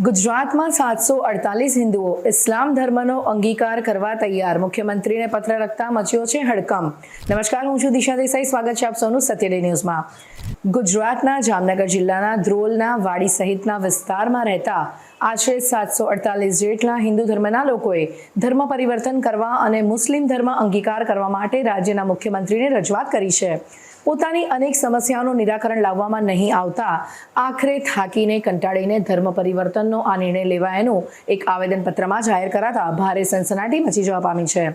ગુજરાતમાં સાતસો અડતાલીસ હિન્દુઓ ઇસ્લામ ધર્મનો અંગીકાર કરવા તૈયાર. મુખ્યમંત્રીને પત્ર લખતા મચ્યો છે હડકંપ. નમસ્કાર, હું છું દિશા દેસાઈ. સ્વાગત છે આપ સૌનું સત્યડે ન્યૂઝમાં. ગુજરાતના જામનગર જિલ્લાના ધ્રોલના વાડી સહિતના વિસ્તારમાં રહેતા આશરે સાતસો અડતાલીસ જેટલા હિન્દુ ધર્મના લોકોએ ધર્મ પરિવર્તન કરવા અને મુસ્લિમ ધર્મ અંગીકાર કરવા માટે રાજ્યના મુખ્યમંત્રીને રજૂઆત કરી છે. પોતાની અનેક સમસ્યાઓનું નિરાકરણ લાવવામાં નહીં આવતા આખરે થાકીને કંટાળીને ધર્મ પરિવર્તનનો આ નિર્ણય લેવાયાનું એક આવેદનપત્રમાં જાહેર કરાતા ભારે સનસનાટી મચી જવા પામી છે.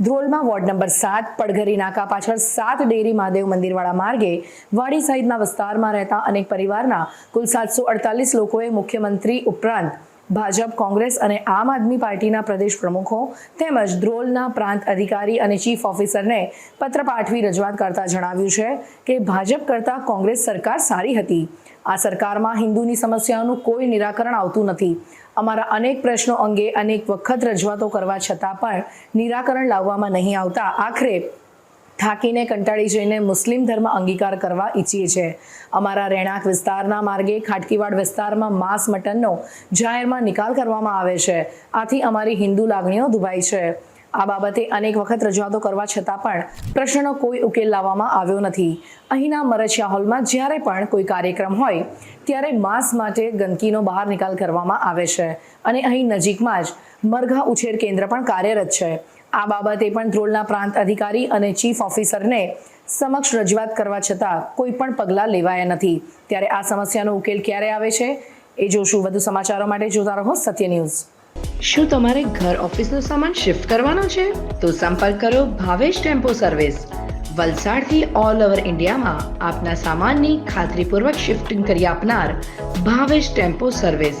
ધ્રોલમાં વોર્ડ નંબર સાત, પડઘરી નાકા પાછળ સાત ડેરી મહાદેવ મંદિરવાળા માર્ગે વાડી સહિતના વિસ્તારમાં રહેતા અનેક પરિવારના કુલ સાતસો અડતાલીસ લોકોએ મુખ્યમંત્રી ઉપરાંત ભાજપ, કોંગ્રેસ અને આમ આદમી પાર્ટીના પ્રદેશ પ્રમુખો તેમજ ધ્રોલના પ્રાંત અધિકારી અને ચીફ ઓફિસરને પત્ર પાઠવી રજૂઆત કરતા જણાવ્યું છે કે ભાજપ કરતાં કોંગ્રેસ સરકાર સારી હતી. આ સરકારમાં હિન્દુની સમસ્યાઓનું કોઈ નિરાકરણ આવતું નથી. અમારા અનેક પ્રશ્નો અંગે અનેક વખત રજૂઆતો કરવા છતાં પણ નિરાકરણ લાવવામાં નહીં આવતા આખરે થાકીને કંટાળી જઈને મુસ્લિમ ધર્મ અંગીકાર કરવા ઈચ્છીએ છીએ અમારા રહેણાંક વિસ્તારના માર્ગે ખાટકીવાડ વિસ્તારમાં માંસ મટનનો જાહેરમાં નિકાલ કરવામાં આવે છે. આથી અમારી હિન્દુ લાગણીઓ દુભાઈ છે. આ બાબતે અનેક વખત રજૂઆતો કરવા છતાં પણ પ્રશ્નનો કોઈ ઉકેલ લાવવામાં આવ્યો નથી. અહીંના મરછિયા હોલમાં જ્યારે પણ કોઈ કાર્યક્રમ હોય, ત્યારે માંસ માટે ગંદકીનો બહાર નિકાલ કરવામાં આવે છે. અને અહીં નજીકમાં જ મરઘા ઉછેર કેન્દ્ર પણ કાર્યરત છે. આ બાબતે પણ ધ્રોલના પ્રાંત અધિકારી અને ચીફ ઓફિસરને સમક્ષ રજૂઆત કરવા છતાં કોઈ પણ પગલાં લેવાયા નથી. ત્યારે આ સમસ્યાનો ઉકેલ ક્યારે આવે છે? એ જોશું. વધુ સમાચારો માટે જોતા રહો સત્ય ન્યૂઝ. શું તમારે ઘર ઓફિસનો સામાન શિફ્ટ કરવાનો છે? તો સંપર્ક કરો ભાવેશ ટેમ્પો સર્વિસ. વલસાડથી ઓલ ઓવર ઇન્ડિયામાં આપના સામાનની ખાતરીપૂર્વક શિફ્ટિંગ કરી આપનાર ભાવેશ ટેમ્પો સર્વિસ.